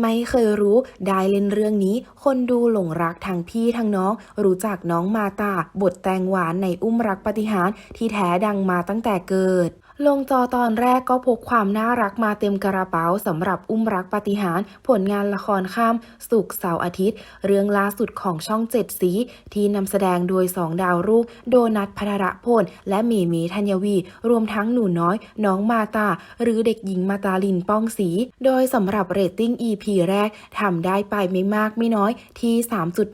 ไม่เคยรู้ได้เล่นเรื่องนี้ คนดูหลงรักทั้งพี่ทั้งน้อง รู้จักน้องมาตา บทแตงหวานในอุ้มรักปฏิหารที่แท้ดังมาตั้งแต่เกิด ลงจอตอนแรกก็พกความน่ารักมาเต็มกระเป๋าสำหรับอุ้มรักปฏิหาร ผลงานละครข้ามสุกเสาร์อาทิตย์ เรื่องล่าสุดของช่องเจ็ดสี ที่นำแสดงโดยสองดาวรุ่งโดนัทพัทรพล และเมเมธัญวี รวมทั้งหนูน้อย น้องมาตา หรือเด็กหญิงมาตาลินป้องศรีโดยสำหรับเรตติ้ง EP แรกทำได้ไปไม่มากไม่น้อยที่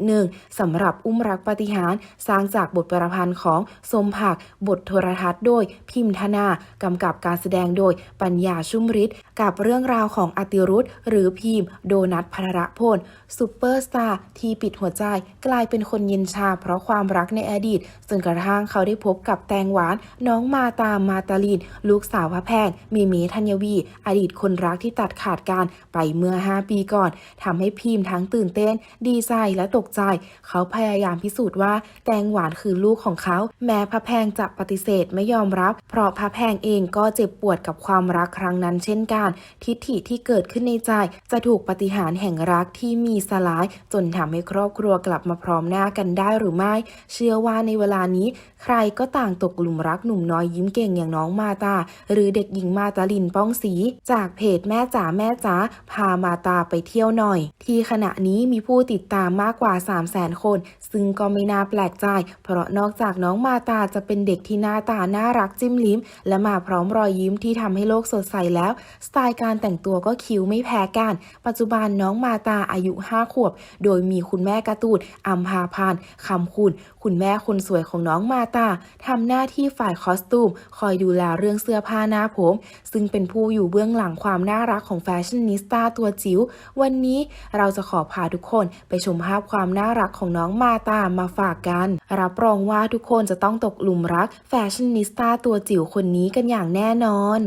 3.1สำหรับอุ้มรักปฏิหาร สร้างจากบทประพันธ์ของสมผักบทโทรทัศน์โดยพิมพ์ธนากำกับการแสดงโดยปัญญาชุ่มฤทธิ์กับเรื่องราวของอติรุธหรือพิมพ์ โดนัทพัทรพลซูเปอร์สตาร์ที่ปิดหัวใจกลายเป็นคนเย็นชาเพราะความรักในอดีตจนกระทั่งเขาได้พบกับแตงหวาน น้องมาตามาตาลิน ลูกสาวพระแพงมีเมธัญวี อดีตคนรักที่ตัดขาดการไปเมื่อ 5 ปีก่อนทำให้พิมพ์ทั้งตื่นเต้น ดีใจและตกใจ เขาพยายามพิสูจน์ว่าแตงหวานคือลูกของเขา แม้พระแพงจะปฏิเสธไม่ยอมรับ เพราะพระแพงเองก็เจ็บปวดกับความรักครั้งนั้นเช่นกัน ทิฐิที่เกิดขึ้นในใจ จะถูกปฏิหารแห่งรักที่มีสลาย จนทำให้ครอบครัวกลับมาพร้อมหน้ากันได้หรือไม่ เชื่อว่าในเวลานี้ ใครก็ต่างตกหลุมรักหนุ่มน้อยยิ้มเก่งอย่างน้องมาตา หรือเด็กหญิงมาตาลินป้องศรีจากเพจแม่จ๋าแม่จ๋าพามาตาไปเที่ยวหน่อย ที่ขณะนี้มีผู้ติดตามมากกว่า 3 0 0 0 0 0คน ซึ่งก็ไม่น่าแปลกใจ เพราะนอกจากน้องมาตาจะเป็นเด็กที่หน้าตาน่ารักจิ้มลิ้มและมาพร้อมรอยยิ้มที่ทำให้โลกสดใสแล้ว สไตล์การแต่งตัวก็คิ้วไม่แพ้กัน ปัจจุบันน้องมาตาอายุ 5 ขวบ โดยมีคุณแม่การะตูดอัมพาพานคำคุณ คุณแม่คนสวยของน้องมาตาทำหน้าที่ฝ่ายคอสตูม คอยดูแลเรื่องเสื้อผ้าหน้าผม ซึ่งเป็นผู้อยู่เบื้องหลังความน่ารักของแฟชั่นนิสตาตัวจิ๋ววันนี้เราจะขอพาทุกคนไปชมภาพความน่ารักของน้องมาตามาฝากกัน รับรองว่าทุกคนจะต้องตกหลุมรักแฟชั่นนิสตาตัวจิ๋วคนนี้กันอย่างแน่นอน